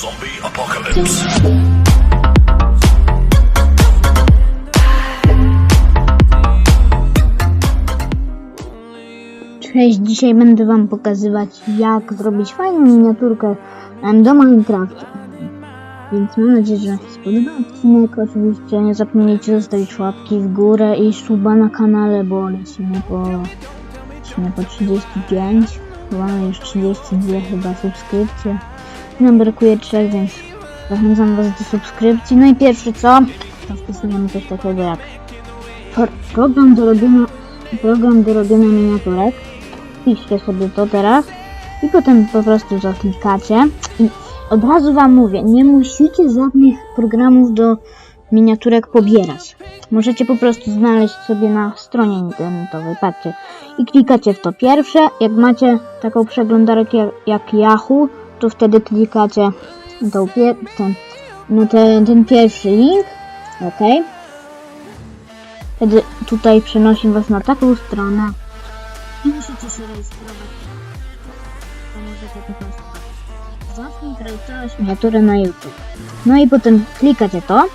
Zombie apocalypse. Cześć, dzisiaj będę wam pokazywać jak zrobić fajną miniaturkę do Minecrafta. Więc mam nadzieję, że Wam się spodoba odcinek. Oczywiście nie zapomnijcie zostawić łapki w górę i suba na kanale, bo lecimy po, lecimy po 35. Mamy już 32 chyba subskrypcje. Nam brakuje 3, więc zachęcam was do subskrypcji. No i pierwsze co? To wpisujemy coś takiego jak pro- program do robienia, program do robienia miniaturek piszcie sobie to teraz i potem po prostu to klikacie i od razu wam mówię, nie musicie żadnych programów do miniaturek pobierać. Możecie po prostu znaleźć sobie na stronie internetowej, patrzcie. I klikacie w to pierwsze, jak macie taką przeglądarkę jak Yahoo, to wtedy klikacie tą ten, no ten, ten pierwszy link, ok. Wtedy tutaj przenosi was na taką stronę, i musicie się rejestrować. To możecie po zacznij miniaturę na YouTube. No i potem klikacie to.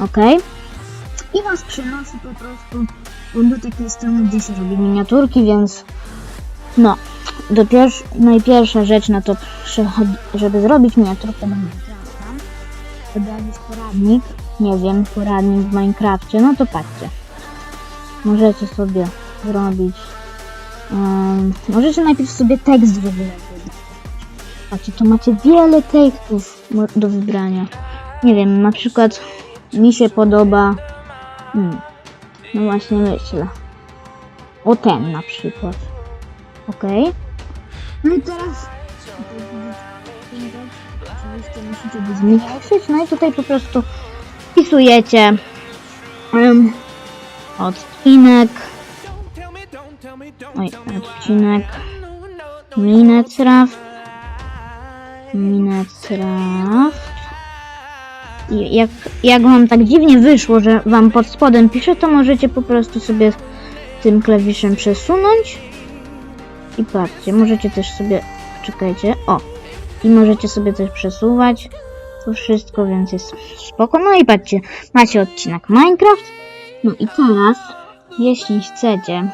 OK. I was przenosi po prostu do takiej strony, gdzie się robi miniaturki, więc no, do pierwsz, najpierwsza rzecz na to, żeby zrobić miniaturkę do Minecrafta, jakiś poradnik, nie wiem, poradnik w Minecrafcie, no to patrzcie możecie sobie zrobić. em, możecie najpierw sobie tekst wybrać. Patrzcie, to macie wiele tekstów do wybrania. Nie wiem, na przykład mi się podoba. Hmm, no właśnie myślę. O ten na przykład. Ok. No i teraz. Oczywiście musicie go zmniejszyć. No i tutaj po prostu wpisujecie. em, odcinek. Oj, odcinek. Minecraft. Minecraft. I jak, jak wam tak dziwnie wyszło, że wam pod spodem pisze, to możecie po prostu sobie tym klawiszem przesunąć. I patrzcie, możecie też sobie, czekajcie, o. I możecie sobie też przesuwać. To wszystko, więc jest spoko. No i patrzcie, macie odcinek Minecraft. No i teraz, jeśli chcecie,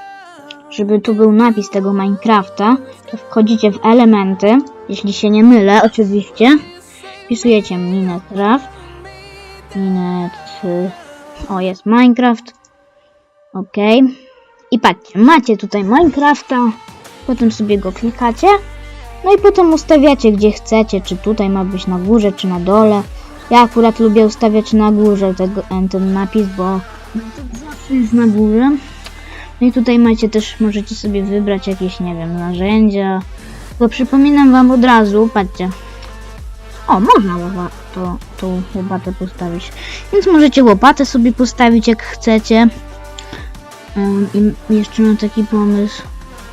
żeby tu był napis tego Minecrafta, to wchodzicie w elementy, jeśli się nie mylę, oczywiście. Wpisujecie Minecraft. Minet... O, jest Minecraft. Ok. I patrzcie, macie tutaj Minecrafta, potem sobie go klikacie, no i potem ustawiacie gdzie chcecie, czy tutaj ma być na górze, czy na dole. Ja akurat lubię ustawiać na górze tego, ten napis, bo zawsze jest na górze. No i tutaj macie też, możecie sobie wybrać jakieś, nie wiem, narzędzia. Bo przypominam wam od razu, patrzcie. O, można to, tą łopatę postawić. Więc możecie łopatę sobie postawić jak chcecie. Ym, I jeszcze mam taki pomysł.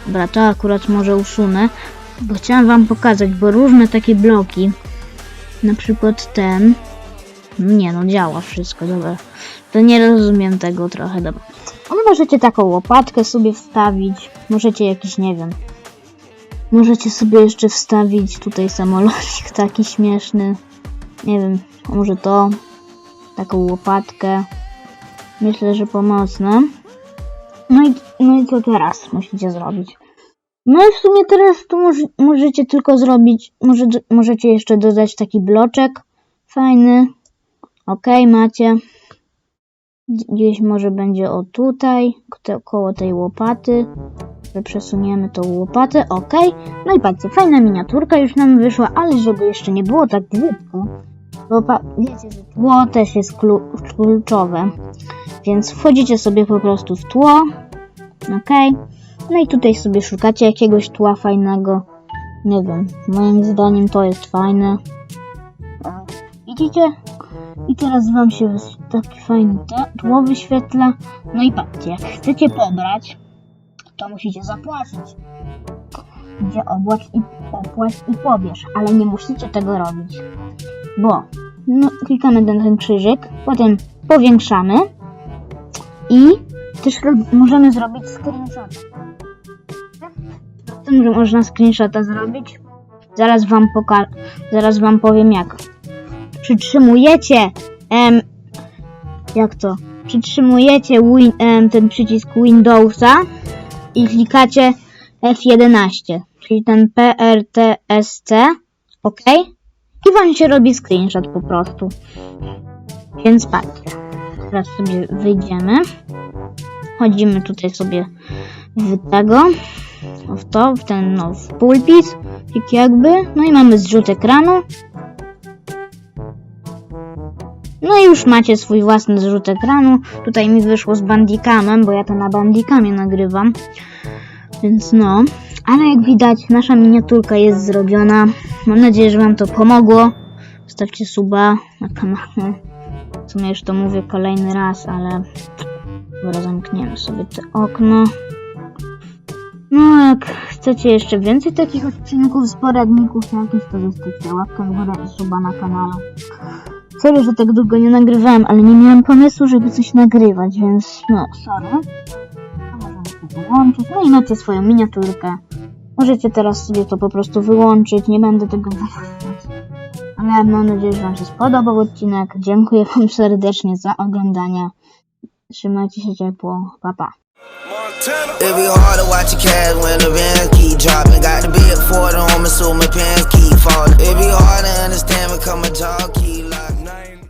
Dobra, to akurat może usunę. Bo chciałam wam pokazać, bo różne takie bloki. Na przykład ten. Nie no, działa wszystko, dobra. To nie rozumiem tego trochę, dobra. Ale możecie taką łopatkę sobie wstawić. Możecie jakiś, nie wiem. Możecie sobie jeszcze wstawić tutaj samolocik taki śmieszny. Nie wiem, może to. Taką łopatkę. Myślę, że pomocne. No i, no i co teraz musicie zrobić? No i w sumie teraz tu może, możecie tylko zrobić, może, możecie jeszcze dodać taki bloczek fajny. Ok, macie. Gdzieś może będzie o tutaj, ko- koło tej łopaty. Przesuniemy tą łopatę, ok. No i patrzcie, fajna miniaturka już nam wyszła, ale żeby jeszcze nie było tak brzydko, bo wiecie, że tło też jest klu- kluczowe. Więc wchodzicie sobie po prostu w tło, ok. No i tutaj sobie szukacie jakiegoś tła fajnego. Nie wiem, moim zdaniem to jest fajne. Widzicie? I teraz wam się taki fajny tło wyświetla. No i patrzcie, jak chcecie pobrać, to musicie zapłacić. Gdzie obłacz i opłać i pobierz, ale nie musicie tego robić. Bo no, klikamy na ten krzyżyk, potem powiększamy i też możemy zrobić screenshot. Co można screenshota zrobić? Zaraz wam poka... Zaraz wam powiem jak. Przytrzymujecie em, jak to? Przytrzymujecie win, em, ten przycisk Windowsa i klikacie F11, czyli ten PRTSC, ok? I wam się robi screenshot po prostu. Więc patrzcie. Teraz sobie wyjdziemy. Chodzimy tutaj sobie w tego, w to, w ten, no, w pulpit, tak jakby. No i mamy zrzut ekranu. No i już macie swój własny zrzut ekranu. Tutaj mi wyszło z bandicamem, bo ja to na bandicamie nagrywam. Więc no. Ale jak widać, nasza miniaturka jest zrobiona. Mam nadzieję, że Wam to pomogło. Zostawcie suba na kanale. W sumie już to mówię kolejny raz, ale dobra, sobie to okno. No, jak chcecie jeszcze więcej takich odcinków z poradników jakichś, to zostawcie łapkę w górę i suba na kanale. Sorry, że tak długo nie nagrywałem, ale nie miałem pomysłu, żeby coś nagrywać, więc no, sorry. Wyłączyć. No i macie swoją miniaturkę. Możecie teraz sobie to po prostu wyłączyć, nie będę tego mam nadzieję, że Wam się spodobał odcinek. Dziękuję Wam serdecznie za oglądanie. Trzymajcie się ciepło. Pa, pa. It be hard to watch when the keep dropping. Got Ford on my pants keep falling. It be hard to understand.